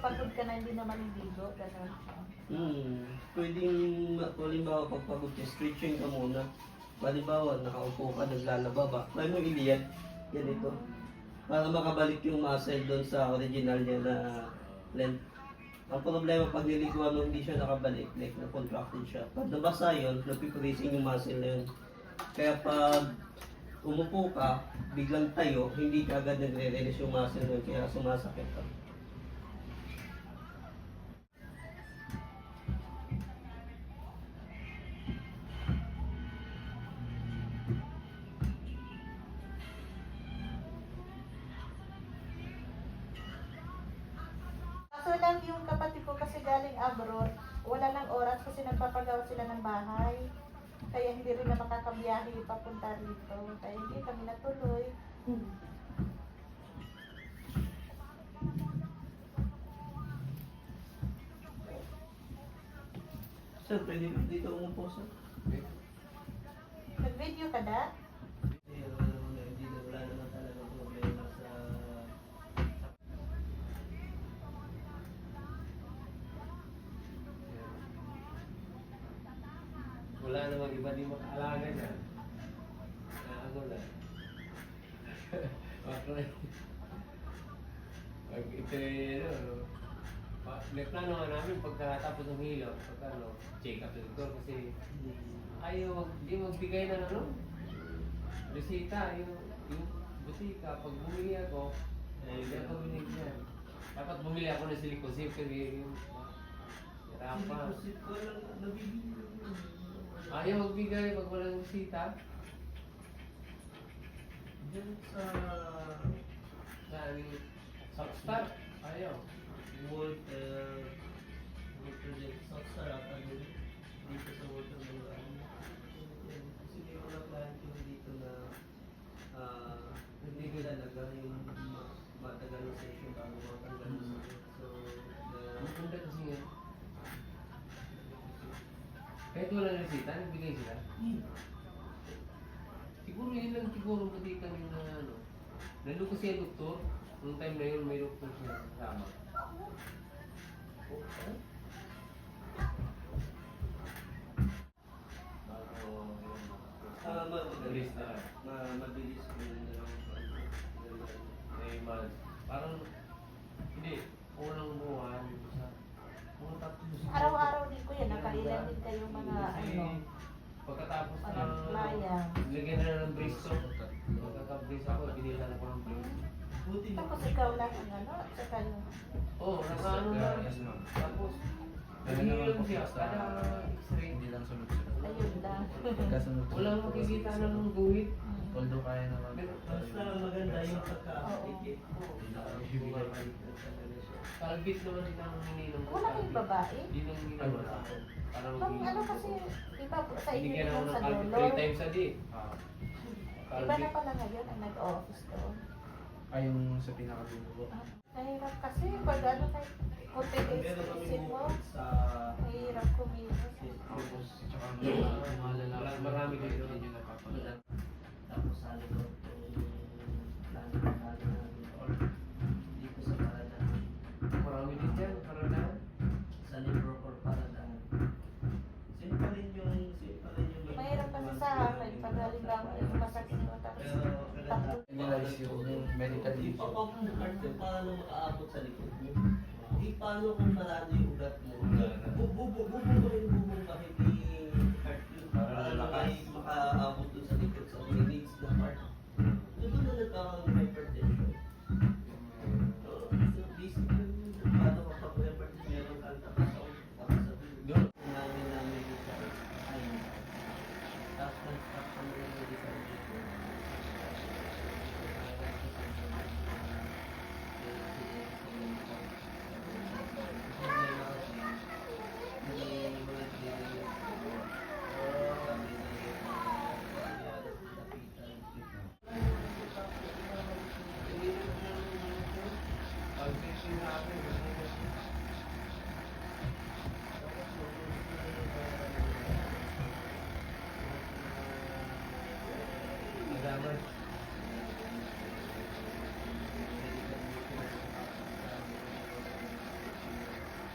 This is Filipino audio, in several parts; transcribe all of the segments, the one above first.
pag pagod ka na, hindi naman ligo, gano'n. Hmm. Pwedeng, halimbawa, pagpagod ka, stretching ka muna. Halimbawa, nakaupo ka, naglalaba ba? Try mo iliyan. Ganito. Para makabalik yung muscle doon sa original niya na length. Ang problema pag niliguan mo, hindi siya nakabalik, like na-contracted siya. Pag nabasa yun, napipressing yung muscle na yun. Kaya pag umupo ka, biglang tayo, hindi ka agad nagre-release yung muscle mo, kaya sumasakit ka. Galing abroad, wala ng oras kasi nagpapagawa sila ng bahay. Kaya hindi rin na makakabiyahe papunta rito. Kaya hindi kami natuloy. Sir, pwede dito umupo, sir? Nag-video ka da? Hindi, wala naman, hindi na wala naman talaga problema sa... Wala namang iba di makaalaga na. Na ako na. Na. Pag ito eh, ano, pa- may plano nga namin pagkatapos ng hilo, pagka ano, check up sa doktor kasi ayaw di magbigay ng ano, resita, yung, yung butika, pag bumili ako, eh, hindi ako binigyan. Dapat bumili ako ng silicone kasi yung hirapan. Silicosit ko lang, nabibili. Ayaw magbigay pag walang bisita. Diyan sa Sa substar. Ayaw. World, uh, Kahit walang resita, nagbigay sila. Siguro yun lang siguro pati kami na ano. Nandun kasi ang doktor. Nung time na yun, may doktor siya kasama. Ano? Bago yun. Ah, mabilis na. ma mabilis ko yun na lang. May months. Parang, hindi, unang buwan, sa, mga tatlo siguro. Araw-araw din ko yan. Nakailan din kayo mga Kasi, ano. Pagkatapos Mga ng playa. lagyan na ng brace ko. Pagkaka-brace ako, binila na ko ng brace. Buti na. Tapos ikaw lang ang ano, saka yung Oo, oh, nakaano na. Tapos, naghihilang siya kada x-ray. Hindi lang sunod-sunod. ayun lang. Pagkasunod Walang makikita ng guhit. Although kaya naman. Basta maganda yung pagka-applique. Kalbit naman din ang hininom ko. Wala kayong babae? Hindi nang ginawa sa akin. Parang Kung ano kasi, di ba sa inyo Binigyan ako yung ng sa kalbit lolo, three times a day. Ah, iba na pala ngayon ang nag-office doon. ay yung sa pinakadulo. Ah, Mahirap kasi pag ano kay Meron kami isip mo, sa mahirap kumilos. Tapos, tsaka mga mga lalaki. Marami- doon. Hindi nyo napapanood. Tapos sa likod medical issue. pa kung heart yung paano makaabot sa likod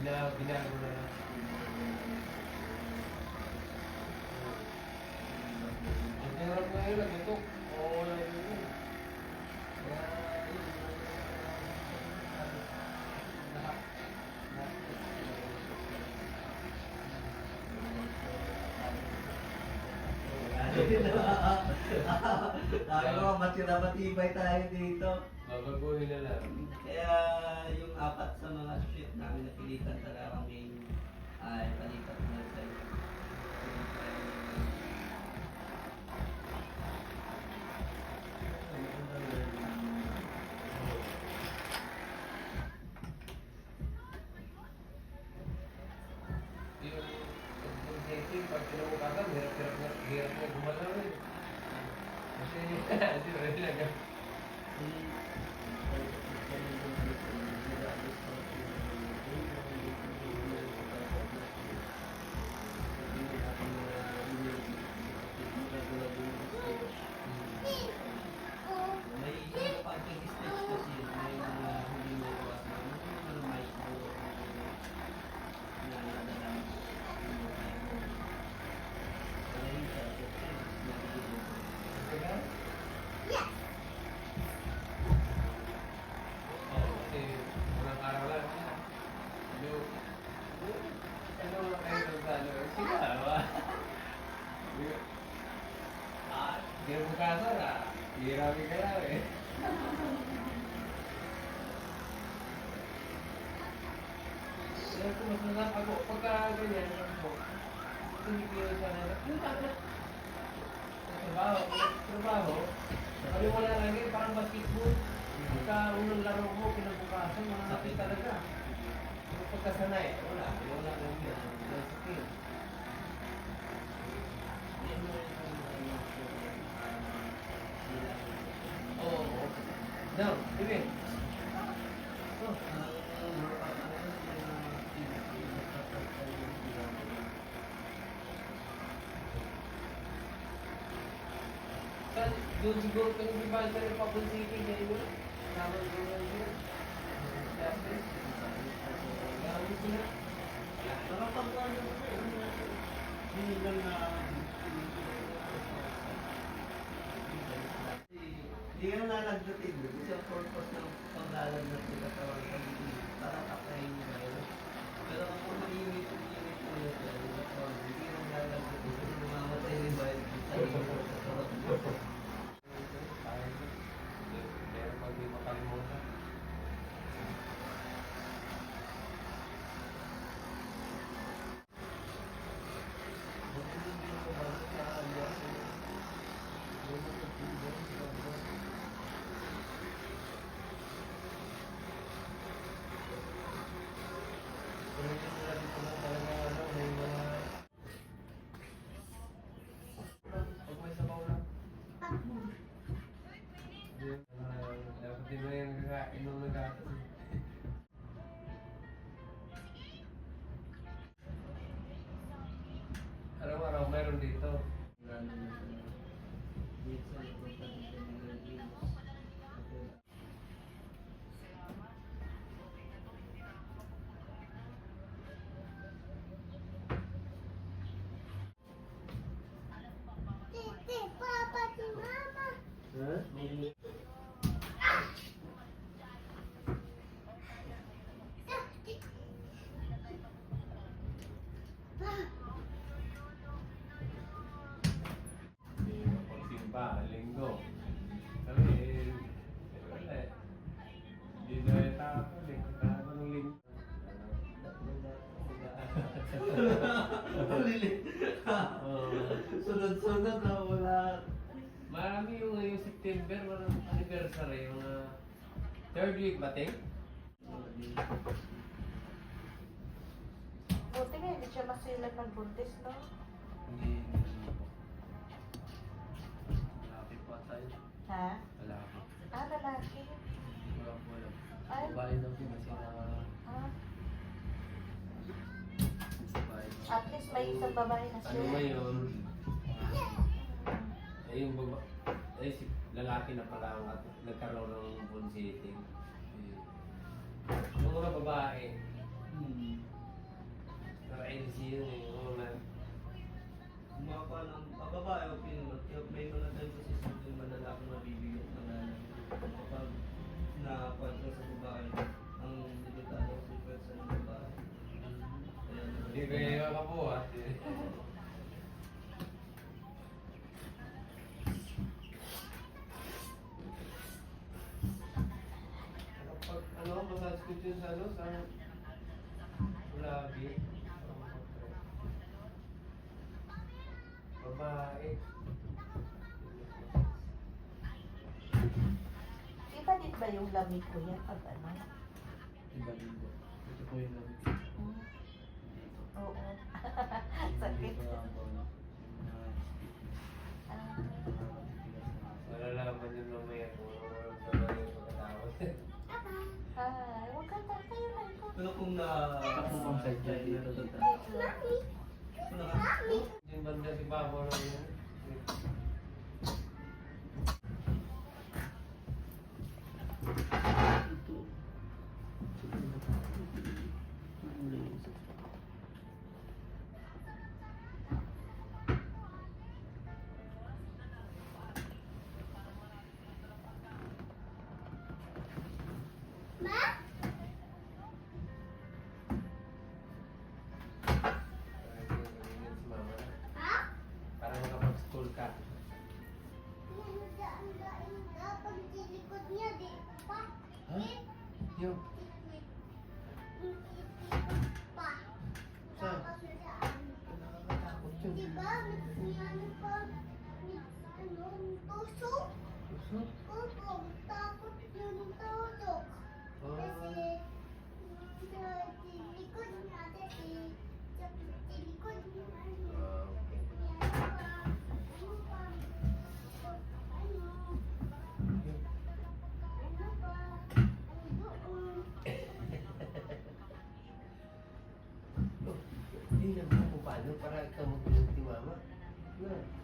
Bina, binago na lang. Ang hirap. Oo, wala yun. Kaya, yun, lahat. Sabi ko, matira matibay tayo dito. Babaguhin na lang. Kaya yung apat sa mga shit namin napilitan talaga kami ay palipat na sa inyo. Pag kinabukasan, hirap-hirap na, hirap na gumalaw eh. Kasi, kasi rin lang. Ah, kinabukasan ah, hirami ka lang eh. Kaya kung mas masarap ako, pagka ganyan, ako, hindi ko yun sana, yung takot. Trabaho, trabaho, sabi mo na lagi, parang basketball. Pagka unang laro mo, kinabukasan, mananapit talaga. Yung pagkasanay, wala, wala lang yun. Wala skill. Oo, oo. Down, sige. Oh, Saan, doon siguro kayo di ba sa Republic City kayo? Tama siguro yun. Justice. Gawin sila. Hindi ka na nagdating doon ang purpose ng paglalag na sila sa mga pag-ibig para tapayin nila yun. Pero kung mainit ang init mo yun, hindi ka na nagdating kasi namamatay rin ba sa iyo sa sarap linggo. Kami, eh, wala eh. Hindi na yung tao, linggo tayo ng linggo. Sunod-sunod na wala. Marami yung ngayong September, walang anniversary, yung uh, third week ba, Ting? Buti nga, hindi siya masilag ng buntis, no? Hindi. Pa tayo. Ha? Malapit. Ah, lalaki. Wala ko alam. Ay. Babae daw po kasi na Ah, babae. at least may isang babae na siya. Ano ngayon? Eh, yung baba, eh, si lalaki na pala ang nagkaroon ng bunsiting. malapit yun sa ano, sa Ulabi. Babae. Ibalit ba yung lamig ko yan pag ano? Ibalit po. Ito po yung lamig. Hmm. Oo. Sa Please. Para makapag-school ka. Ang daing na pagdilikod niya, di ba? Ha? Eh, Yung Tawag ko si mama. Yeah.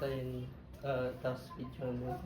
tayo, uh, tapos video mo.